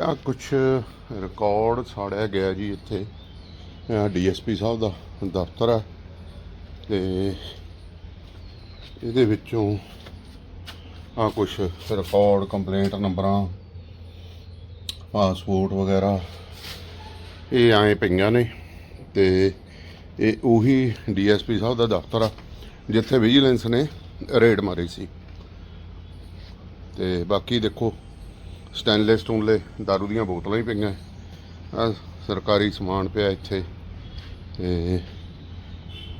ਆ ਕੁਝ ਰਿਕਾਰਡ ਸਾੜਿਆ ਗਿਆ ਜੀ ਇੱਥੇ। ਡੀਐਸਪੀ ਸਾਹਿਬ ਦਾ ਦਫ਼ਤਰ ਹੈ ਤੇ ਇਹਦੇ ਵਿੱਚੋਂ ਆ ਕੁਝ ਰਿਕਾਰਡ ਕੰਪਲੇਂਟ ਨੰਬਰਾਂ ਪਾਸਪੋਰਟ ਵਗੈਰਾ, ਇਹ ਆਏ ਪਈਆਂ ਨੇ ਤੇ ਇਹ ਉਹੀ ਡੀਐਸਪੀ ਸਾਹਿਬ ਦਾ ਦਫ਼ਤਰ ਆ, ਜਿੱਥੇ ਵਿਜੀਲੈਂਸ ਨੇ ਰੇਡ ਮਾਰੀ ਸੀ। ਤੇ ਬਾਕੀ ਦੇਖੋ ਸਟੈਨਲੈਸ ਸਟੂਨਲੇ ਦਾਰੂ ਦੀਆਂ ਬੋਤਲਾਂ ਹੀ ਪਈਆਂ। ਆ ਸਰਕਾਰੀ ਸਮਾਨ ਪਿਆ ਇੱਥੇ। ਤੇ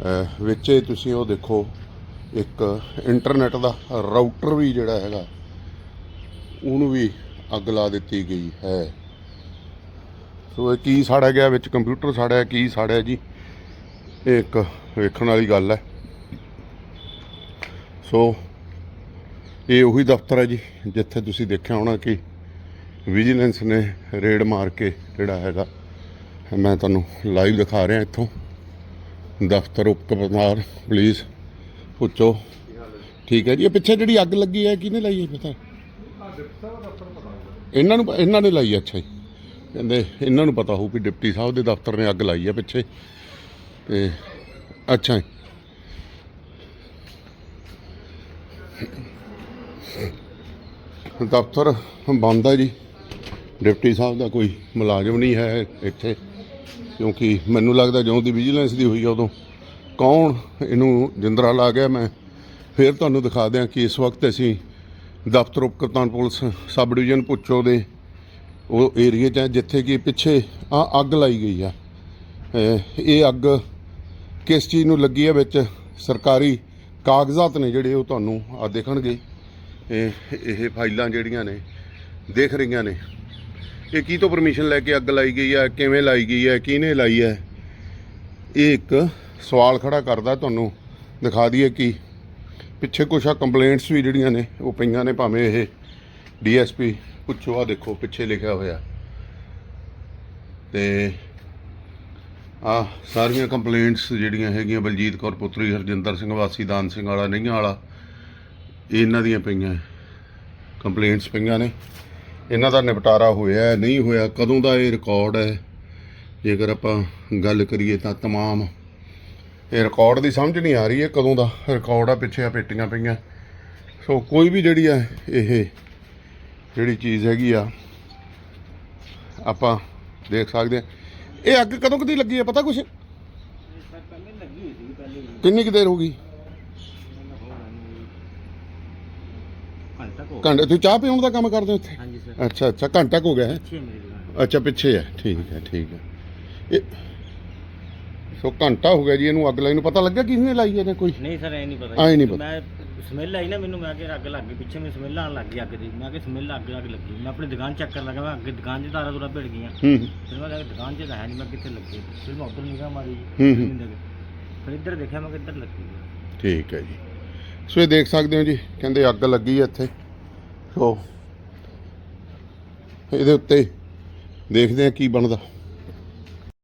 ਵਿੱਚ ਵਿੱਚੇ ਤੁਸੀਂ ਉਹ ਦੇਖੋ, ਇੱਕ ਇੰਟਰਨੈਟ ਦਾ ਰਾਊਟਰ ਵੀ ਜਿਹੜਾ ਹੈਗਾ, ਉਹਨੂੰ ਵੀ ਅੱਗ ਲਾ ਦਿੱਤੀ ਗਈ ਹੈ। ਸੋ ਇਹ ਕੀ ਸਾੜਿਆ ਗਿਆ ਵਿੱਚ? ਕੰਪਿਊਟਰ ਸਾੜਿਆ, ਕੀ ਸਾੜਿਆ ਜੀ? ਇਹ ਇੱਕ ਵੇਖਣ ਵਾਲੀ ਗੱਲ ਹੈ। ਸੋ, ਇਹ ਉਹੀ ਦਫ਼ਤਰ ਹੈ ਜੀ, ਜਿੱਥੇ ਤੁਸੀਂ ਦੇਖਿਆ ਹੋਣਾ ਕਿ ਵਿਜੀਲੈਂਸ ਨੇ ਰੇਡ ਮਾਰ ਕੇ ਜਿਹੜਾ ਹੈਗਾ, ਮੈਂ ਤੁਹਾਨੂੰ ਲਾਈਵ ਦਿਖਾ ਰਿਹਾ ਇੱਥੋਂ। ਦਫ਼ਤਰ ਉਪ ਕਪਤਾਨ ਪੁਲਿਸ ਪੁੱਛੋ। ਠੀਕ ਹੈ ਜੀ, ਇਹ ਪਿੱਛੇ ਜਿਹੜੀ ਅੱਗ ਲੱਗੀ ਹੈ, ਕਿਹਨੇ ਲਾਈ ਹੈ ਪਤਾ? ਇਹਨਾਂ ਨੂੰ ਇਹਨਾਂ ਨੇ ਲਾਈ ਅੱਛਾ ਜੀ। ਕਹਿੰਦੇ ਇਹਨਾਂ ਨੂੰ ਪਤਾ ਹੋਊ ਵੀ ਡਿਪਟੀ ਸਾਹਿਬ ਦੇ ਦਫ਼ਤਰ ਨੇ ਅੱਗ ਲਾਈ ਹੈ ਪਿੱਛੇ। ਤੇ ਅੱਛਾ ਜੀ। ਦਫ਼ਤਰ ਬੰਦ ਹੈ ਜੀ। ਡਿਪਟੀ ਸਾਹਿਬ ਦਾ ਕੋਈ ਮੁਲਾਜ਼ਮ ਨਹੀਂ ਹੈ ਇੱਥੇ, ਕਿਉਂਕਿ ਮੈਨੂੰ ਲੱਗਦਾ ਜਦੋਂ ਦੀ ਵਿਜੀਲੈਂਸ ਦੀ ਹੋਈ ਆ ਉਦੋਂ। ਕੌਣ ਇਹਨੂੰ ਜਿੰਦਰਾ ਲਾ ਗਿਆ ਮੈਂ? ਫਿਰ ਤੁਹਾਨੂੰ ਦਿਖਾ ਦਿਆਂ ਕਿ ਇਸ ਵਕਤ ਅਸੀਂ ਦਫ਼ਤਰ ਉਪ ਕਪਤਾਨ ਪੁਲਿਸ ਸਬ ਡਿਵੀਜ਼ਨ ਪੁੱਛੋ ਦੇ, ਉਹ ਏਰੀਏ 'ਚ ਹੈ, ਜਿੱਥੇ ਕਿ ਪਿੱਛੇ ਆ ਅੱਗ ਲਾਈ ਗਈ ਆ। ਇਹ- ਇਹ ਅੱਗ ਕਿਸ ਚੀਜ਼ ਨੂੰ ਲੱਗੀ ਹੈ ਵਿੱਚ? ਸਰਕਾਰੀ ਕਾਗਜ਼ਾਤ ਨੇ ਜਿਹੜੇ ਉਹ ਤੁਹਾਨੂੰ ਆ ਦੇਖਣਗੇ। ਇਹ ਇਹ ਫਾਈਲਾਂ ਜਿਹੜੀਆਂ ਨੇ, ਦੇਖ ਰਹੀਆਂ ਨੇ। ਇਹ ਕੀ ਤੋਂ ਪਰਮਿਸ਼ਨ ਲੈ ਕੇ ਅੱਗ ਲਾਈ ਗਈ ਹੈ? ਕਿਵੇਂ ਲਾਈ ਗਈ ਹੈ? ਕਿਹਨੇ ਲਾਈ ਹੈ? ਇਹ ਇੱਕ ਸਵਾਲ ਖੜਾ ਕਰਦਾ ਤੁਹਾਨੂੰ। ਦਿਖਾ ਦਈਏ ਕਿ। ਪਿੱਛੇ ਕੁਛ ਆ ਕੰਪਲੇਂਟਸ ਵੀ ਜਿਹੜੀਆਂ ਨੇ, ਉਹ ਪਈਆਂ ਨੇ ਭਾਵੇਂ ਇਹ ਡੀਐਸਪੀ ਪੁੱਛੋ ਆ ਦੇਖੋ, ਪਿੱਛੇ ਲਿਖਿਆ ਹੋਇਆ। ਤੇ ਆ ਸਾਰੀਆਂ ਕੰਪਲੇਂਟਸ ਜਿਹੜੀਆਂ ਹੈਗੀਆਂ, ਬਲਜੀਤ ਕੌਰ ਪੁੱਤਰੀ, ਹਰਜਿੰਦਰ ਸਿੰਘ ਵਾਸੀ, ਦਾਨ ਸਿੰਘ ਵਾਲਾ, ਨਈਆਂ ਵਾਲਾ ਇਹਨਾਂ ਦੀਆਂ ਪਈਆਂ। ਕੰਪਲੇਂਟਸ ਪਈਆਂ ਨੇ। ਇਹਨਾਂ ਦਾ ਨਿਪਟਾਰਾ ਹੋਇਆ, ਨਹੀਂ ਹੋਇਆ, ਕਦੋਂ ਦਾ ਇਹ ਰਿਕਾਰਡ ਹੈ? ਜੇਕਰ ਆਪਾਂ ਗੱਲ ਕਰੀਏ ਤਾਂ ਤਮਾਮ, ਇਹ ਰਿਕਾਰਡ ਦੀ ਸਮਝ ਨਹੀਂ ਆ ਰਹੀ ਹੈ ਕਦੋਂ ਦਾ ਰਿਕਾਰਡ ਆ, ਪਿੱਛੇ ਆ ਪੇਟੀਆਂ ਪਈਆਂ। ਸੋ ਕੋਈ ਵੀ ਜਿਹੜੀ ਆ, ਇਹ ਜਿਹੜੀ ਚੀਜ਼ ਹੈਗੀ ਆ, ਆਪਾਂ ਦੇਖ ਸਕਦੇ ਆ ਇਹ ਅੱਗ ਕਦੋਂ ਕਦੀ ਲੱਗੀ ਹੈ ਪਤਾ ਕੁਛ? ਕਿੰਨੀ ਕੁ ਦੇਰ ਹੋ ਗਈ? ਘੰਟਾ ਘੰਟੇ ਤੁਸੀਂ ਚਾਹ ਪੀਉਣ ਦਾ ਕੰਮ ਕਰਦੇ ਹੋ ਇੱਥੇ? ਅੱਛਾ ਅੱਛਾ ਘੰਟਾ ਕੁ ਹੋ ਗਿਆ ਹੈ। ਅੱਛੀ ਪਿੱਛੇ ਹੈ। ਠੀਕ ਹੈ ਠੀਕ ਹੈ। ਇਹ ਸੋ ਘੰਟਾ ਹੋ ਗਿਆ ਜੀ ਇਹਨੂੰ ਅੱਗ ਲਾਈ ਨੂੰ। ਪਤਾ ਲੱਗਾ ਕਿਸਨੇ ਲਾਈ ਹੈ ਨੇ ਕੋਈ? ਨਹੀਂ ਸਰ ਐ ਨਹੀਂ ਪਤਾ ਐਂ ਨਹੀਂ ਪਤਾ। ਮੈਂ ਸਮੈਲ ਆਈ ਨਾ ਮੈਨੂੰ ਮੈਂ ਕਿ ਅੱਗ ਲੱਗ ਗਈ ਪਿੱਛੇ ਮੈਨੂੰ ਸਮੈਲ ਆਉਣ ਲੱਗ ਗਈ ਅੱਗ ਦੀ। ਮੈਂ ਕਿ ਸਮੈਲ ਅੱਗ ਅੱਗ ਲੱਗੀ। ਮੈਂ ਆਪਣੀ ਦੁਕਾਨ ਚੈੱਕ ਕਰਨ ਲੱਗਾ ਮੈਂ ਅੱਗੇ ਦੁਕਾਨ 'ਚ ਤਾਰਾ ਤੁਰਾ ਭਿੜ ਗਈਆਂ। ਹੂੰ ਫਿਰ ਮੈਂ ਕਿਹਾ ਦੁਕਾਨ 'ਚ ਤਾਂ ਹੈ ਨਹੀਂ ਮੈਂ ਕਿੱਥੇ ਲੱਗੀ? ਫਿਰ ਮੈਂ ਉੱਧਰ ਨਿਗਾਹ ਮਾਰੀ। ਹੂੰ, ਹੂੰ। ਫਿਰ ਇੱਧਰ ਦੇਖਿਆ ਮੈਂ ਕਿੱਧਰ ਲੱਗੀ ਹੈ। ਠੀਕ ਹੈ ਜੀ। ਸੋ ਇਹ ਦੇਖ ਸਕਦੇ ਹੋ ਜੀ ਕਹਿੰਦੇ ਅੱਗ ਲੱਗੀ ਹੈ ਇੱਥੇ। ਸੋ ਇਹਦੇ ਉੱਤੇ ਦੇਖਦੇ ਆ ਕੀ ਬਣਦਾ।